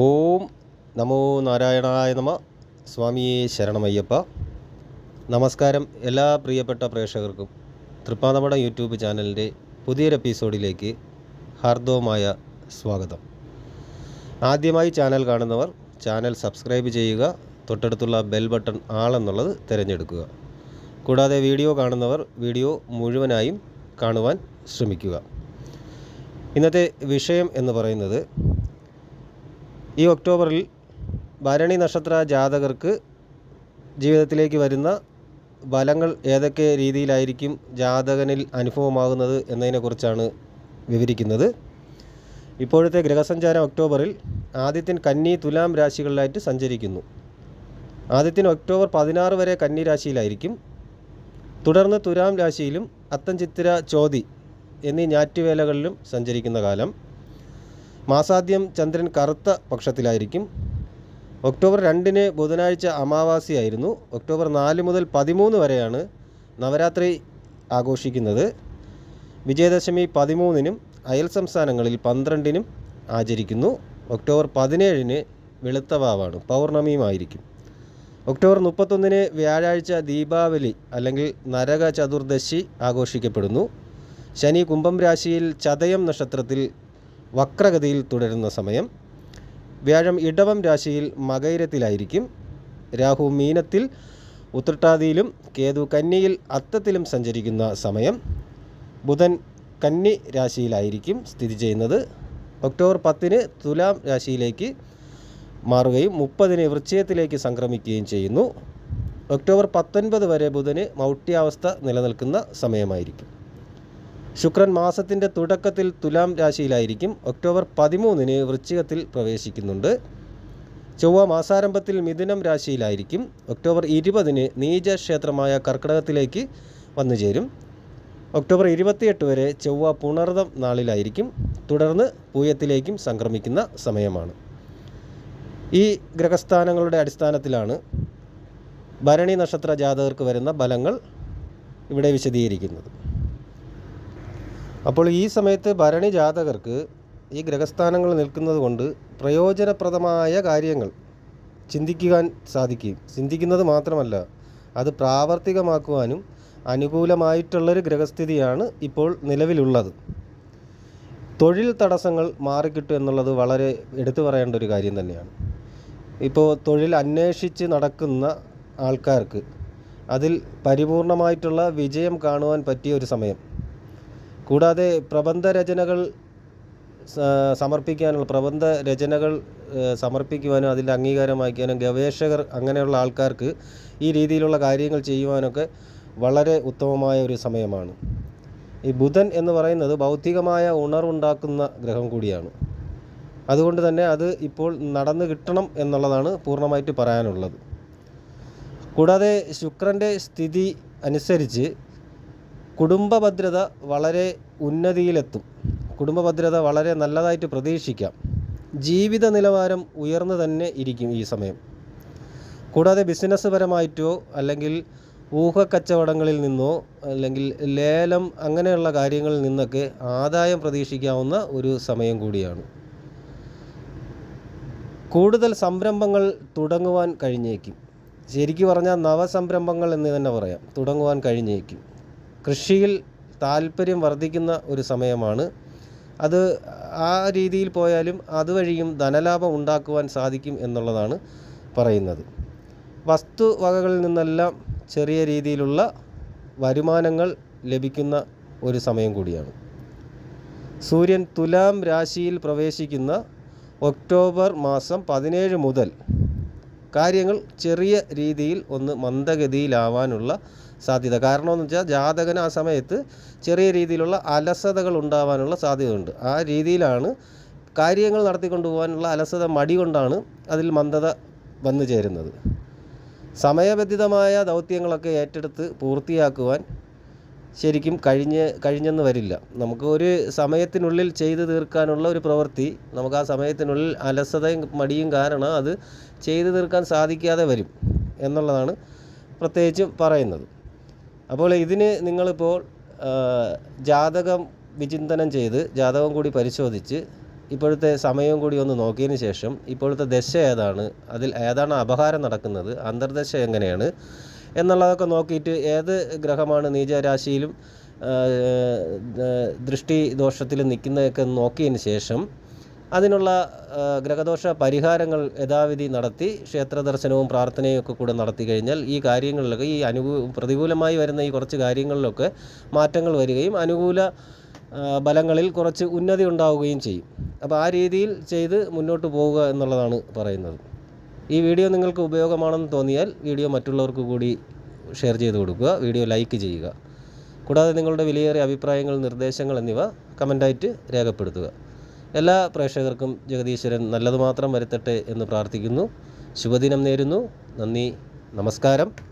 ഓം നമോ നാരായണായ നമ. സ്വാമിയെ ശരണമയ്യപ്പ. നമസ്കാരം എല്ലാ പ്രിയപ്പെട്ട പ്രേക്ഷകർക്കും. തൃപ്പാതമട യൂട്യൂബ് ചാനലിന്റെ പുതിയൊരു എപ്പിസോഡിലേക്ക് ഹാർദവമായ സ്വാഗതം. ആദ്യമായി ചാനൽ കാണുന്നവർ ചാനൽ സബ്സ്ക്രൈബ് ചെയ്യുക തൊട്ടടുത്തുള്ള ബെൽ ബട്ടൺ ആളെന്നുള്ളത് തിരഞ്ഞെടുക്കുക. കൂടാതെ വീഡിയോ കാണുന്നവർ വീഡിയോ മുഴുവനായും കാണുവാൻ ശ്രമിക്കുക. ഇന്നത്തെ വിഷയം എന്ന് പറയുന്നത് ഈ ഒക്ടോബറിൽ ഭരണി നക്ഷത്ര ജാതകർക്ക് ജീവിതത്തിലേക്ക് വരുന്ന ഫലങ്ങൾ ഏതൊക്കെ രീതിയിലായിരിക്കും ജാതകനിൽ അനുഭവമാകുന്നത് എന്നതിനെക്കുറിച്ചാണ് വിവരിക്കുന്നത്. ഇപ്പോഴത്തെ ഗ്രഹസഞ്ചാരം ഒക്ടോബറിൽ ആദിത്യൻ കന്നി തുലാം രാശികളിലായിട്ട് സഞ്ചരിക്കുന്നു. ആദിത്യൻ ഒക്ടോബർ പതിനാറ് വരെ കന്നി രാശിയിലായിരിക്കും. തുടർന്ന് തുലാം രാശിയിലും അത്തം ചിത്തിര ചോതി എന്നീ ഞാറ്റുവേലകളിലും സഞ്ചരിക്കുന്ന കാലം. മാസാദ്യം ചന്ദ്രൻ കറുത്ത പക്ഷത്തിലായിരിക്കും. ഒക്ടോബർ രണ്ടിന് ബുധനാഴ്ച അമാവാസിയായിരുന്നു. ഒക്ടോബർ നാല് മുതൽ പതിമൂന്ന് വരെയാണ് നവരാത്രി ആഘോഷിക്കുന്നത്. വിജയദശമി പതിമൂന്നിനും അയൽ സംസ്ഥാനങ്ങളിൽ പന്ത്രണ്ടിനും ആചരിക്കുന്നു. ഒക്ടോബർ പതിനേഴിന് വെളുത്തവാവാണ് പൗർണമിയുമായിരിക്കും. ഒക്ടോബർ മുപ്പത്തൊന്നിന് വ്യാഴാഴ്ച ദീപാവലി അല്ലെങ്കിൽ നരക ചതുർദശി ആഘോഷിക്കപ്പെടുന്നു. ശനി കുംഭം രാശിയിൽ ചതയം നക്ഷത്രത്തിൽ വക്രഗതിയിൽ തുടരുന്ന സമയം. വ്യാഴം ഇടവം രാശിയിൽ മകൈരത്തിലായിരിക്കും. രാഹു മീനത്തിൽ ഉത്രട്ടാതിയിലും കേതു കന്നിയിൽ അത്തത്തിലും സഞ്ചരിക്കുന്ന സമയം. ബുധൻ കന്നി രാശിയിലായിരിക്കും സ്ഥിതി ചെയ്യുന്നത്. ഒക്ടോബർ പത്തിന് തുലാം രാശിയിലേക്ക് മാറുകയും മുപ്പതിന് വൃശ്ചയത്തിലേക്ക് സംക്രമിക്കുകയും ചെയ്യുന്നു. ഒക്ടോബർ പത്തൊൻപത് വരെ ബുധന് മൗട്ട്യാവസ്ഥ നിലനിൽക്കുന്ന സമയമായിരിക്കും. ശുക്രൻ മാസത്തിന്റെ തുടക്കത്തിൽ തുലാം രാശിയിലായിരിക്കും. ഒക്ടോബർ പതിമൂന്നിന് വൃശ്ചികത്തിൽ പ്രവേശിക്കുന്നുണ്ട്. ചൊവ്വ മാസാരംഭത്തിൽ മിഥുനം രാശിയിലായിരിക്കും. ഒക്ടോബർ ഇരുപതിന് നീചക്ഷേത്രമായ കർക്കിടകത്തിലേക്ക് വന്നു ചേരും. ഒക്ടോബർ ഇരുപത്തിയെട്ട് വരെ ചൊവ്വ പുണർതം നാളിലായിരിക്കും. തുടർന്ന് പൂയത്തിലേക്കും സംക്രമിക്കുന്ന സമയമാണ്. ഈ ഗ്രഹസ്ഥാനങ്ങളുടെ അടിസ്ഥാനത്തിലാണ് ഭരണി നക്ഷത്ര ജാതകർക്ക് വരുന്ന ഫലങ്ങൾ ഇവിടെ വിശദീകരിക്കുന്നത്. അപ്പോൾ ഈ സമയത്ത് ഭരണി ജാതകർക്ക് ഈ ഗ്രഹസ്ഥാനങ്ങൾ നിൽക്കുന്നത് കൊണ്ട് പ്രയോജനപ്രദമായ കാര്യങ്ങൾ ചിന്തിക്കുവാൻ സാധിക്കും. ചിന്തിക്കുന്നത് മാത്രമല്ല അത് പ്രാവർത്തികമാക്കുവാനും അനുകൂലമായിട്ടുള്ളൊരു ഗ്രഹസ്ഥിതിയാണ് ഇപ്പോൾ നിലവിലുള്ളത്. തൊഴിൽ തടസ്സങ്ങൾ മാറിക്കിട്ടും എന്നുള്ളത് വളരെ എടുത്തു പറയേണ്ട ഒരു കാര്യം തന്നെയാണ്. ഇപ്പോൾ തൊഴിൽ അന്വേഷിച്ച് നടക്കുന്ന ആൾക്കാർക്ക് അതിൽ പരിപൂർണമായിട്ടുള്ള വിജയം കാണുവാൻ പറ്റിയ ഒരു സമയം. കൂടാതെ പ്രബന്ധ രചനകൾ സമർപ്പിക്കാനുള്ള പ്രബന്ധ രചനകൾ സമർപ്പിക്കുവാനും അതിൽ അംഗീകാരം വായിക്കാനും ഗവേഷകർ അങ്ങനെയുള്ള ആൾക്കാർക്ക് ഈ രീതിയിലുള്ള കാര്യങ്ങൾ ചെയ്യുവാനൊക്കെ വളരെ ഉത്തമമായ ഒരു സമയമാണ്. ഈ ബുധൻ എന്ന് പറയുന്നത് ഭൗതികമായ ഉണർവുണ്ടാക്കുന്ന ഗ്രഹം കൂടിയാണ്. അതുകൊണ്ട് തന്നെ അത് ഇപ്പോൾ നടന്നു കിട്ടണം എന്നുള്ളതാണ് പൂർണമായിട്ട് പറയാനുള്ളത്. കൂടാതെ ശുക്രന്റെ സ്ഥിതി അനുസരിച്ച് കുടുംബ ഭദ്രത വളരെ ഉന്നതിയിലെത്തും. കുടുംബ ഭദ്രത വളരെ നല്ലതായിട്ട് പ്രതീക്ഷിക്കാം. ജീവിത നിലവാരം ഉയർന്നു തന്നെ ഇരിക്കും ഈ സമയം. കൂടാതെ ബിസിനസ് പരമായിട്ടോ അല്ലെങ്കിൽ ഊഹക്കച്ചവടങ്ങളിൽ നിന്നോ അല്ലെങ്കിൽ ലേലം അങ്ങനെയുള്ള കാര്യങ്ങളിൽ നിന്നൊക്കെ ആദായം പ്രതീക്ഷിക്കാവുന്ന ഒരു സമയം കൂടിയാണ്. കൂടുതൽ സംരംഭങ്ങൾ തുടങ്ങുവാൻ കഴിഞ്ഞേക്കും. ശരിക്കു പറഞ്ഞാൽ നവസംരംഭങ്ങൾ എന്ന് തന്നെ പറയാം. തുടങ്ങുവാൻ കഴിഞ്ഞേക്കും. കൃഷിയിൽ താല്പര്യം വർദ്ധിക്കുന്ന ഒരു സമയമാണ്. അത് ആ രീതിയിൽ പോയാലും അതുവഴിയും ധനലാഭം ഉണ്ടാക്കുവാൻ സാധിക്കും എന്നുള്ളതാണ് പറയുന്നത്. വസ്തുവകകളിൽ നിന്നെല്ലാം ചെറിയ രീതിയിലുള്ള വരുമാനങ്ങൾ ലഭിക്കുന്ന ഒരു സമയം കൂടിയാണ്. സൂര്യൻ തുലാം രാശിയിൽ പ്രവേശിക്കുന്ന ഒക്ടോബർ മാസം പതിനേഴ് മുതൽ കാര്യങ്ങൾ ചെറിയ രീതിയിൽ ഒന്ന് മന്ദഗതിയിലാവാനുള്ള സാധ്യത. കാരണമെന്ന് വെച്ചാൽ ജാതകന് ആ സമയത്ത് ചെറിയ രീതിയിലുള്ള അലസതകൾ ഉണ്ടാവാനുള്ള സാധ്യതയുണ്ട്. ആ രീതിയിലാണ് കാര്യങ്ങൾ നടത്തിക്കൊണ്ടു പോകാനുള്ള അലസത മടി കൊണ്ടാണ് അതിൽ മന്ദത വന്നു ചേരുന്നത്. സമയബന്ധിതമായ ദൗത്യങ്ങളൊക്കെ ഏറ്റെടുത്ത് പൂർത്തിയാക്കുവാൻ ശരിക്കും കഴിഞ്ഞ് കഴിഞ്ഞെന്ന് വരില്ല. നമുക്ക് ഒരു സമയത്തിനുള്ളിൽ ചെയ്തു തീർക്കാനുള്ള ഒരു പ്രവൃത്തി നമുക്ക് ആ സമയത്തിനുള്ളിൽ അലസതയും മടിയും കാരണം അത് ചെയ്തു തീർക്കാൻ സാധിക്കാതെ വരും എന്നുള്ളതാണ് പ്രത്യേകിച്ചും പറയുന്നത്. അപ്പോൾ ഇതിന് നിങ്ങളിപ്പോൾ ജാതകം വിചിന്തനം ചെയ്ത് ജാതകം കൂടി പരിശോധിച്ച് ഇപ്പോഴത്തെ സമയവും കൂടി ഒന്ന് നോക്കിയതിന് ശേഷം ഇപ്പോഴത്തെ ദശ ഏതാണ് അതിൽ ഏതാണ് അപഹാരം നടക്കുന്നത് അന്തർദശ എങ്ങനെയാണ് എന്നുള്ളതൊക്കെ നോക്കിയിട്ട് ഏത് ഗ്രഹമാണ് നീചരാശിയിലും ദൃഷ്ടി ദോഷത്തിലും നിൽക്കുന്നതൊക്കെ നോക്കിയതിന് ശേഷം അതിനുള്ള ഗ്രഹദോഷ പരിഹാരങ്ങൾ യഥാവിധി നടത്തി ക്ഷേത്ര ദർശനവും പ്രാർത്ഥനയും ഒക്കെ കൂടെ നടത്തി കഴിഞ്ഞാൽ ഈ കാര്യങ്ങളിലൊക്കെ ഈ അനുകൂ പ്രതികൂലമായി വരുന്ന ഈ കുറച്ച് കാര്യങ്ങളിലൊക്കെ മാറ്റങ്ങൾ വരികയും അനുകൂല ബലങ്ങളിൽ കുറച്ച് ഉന്നതി ഉണ്ടാവുകയും ചെയ്യും. അപ്പോൾ ആ രീതിയിൽ ചെയ്ത് മുന്നോട്ട് പോവുക എന്നുള്ളതാണ് പറയുന്നത്. ഈ വീഡിയോ നിങ്ങൾക്ക് ഉപയോഗമാണെന്ന് തോന്നിയാൽ വീഡിയോ മറ്റുള്ളവർക്ക് കൂടി ഷെയർ ചെയ്ത് കൊടുക്കുക വീഡിയോ ലൈക്ക് ചെയ്യുക. കൂടാതെ നിങ്ങളുടെ വിലയേറിയ അഭിപ്രായങ്ങൾ നിർദ്ദേശങ്ങൾ എന്നിവ കമന്റായിട്ട് രേഖപ്പെടുത്തുക. എല്ലാ പ്രേക്ഷകർക്കും ജഗദീശ്വരൻ നല്ലത് മാത്രം വരുത്തട്ടെ എന്ന് പ്രാർത്ഥിക്കുന്നു. ശുഭദിനം നേരുന്നു. നന്ദി. നമസ്കാരം.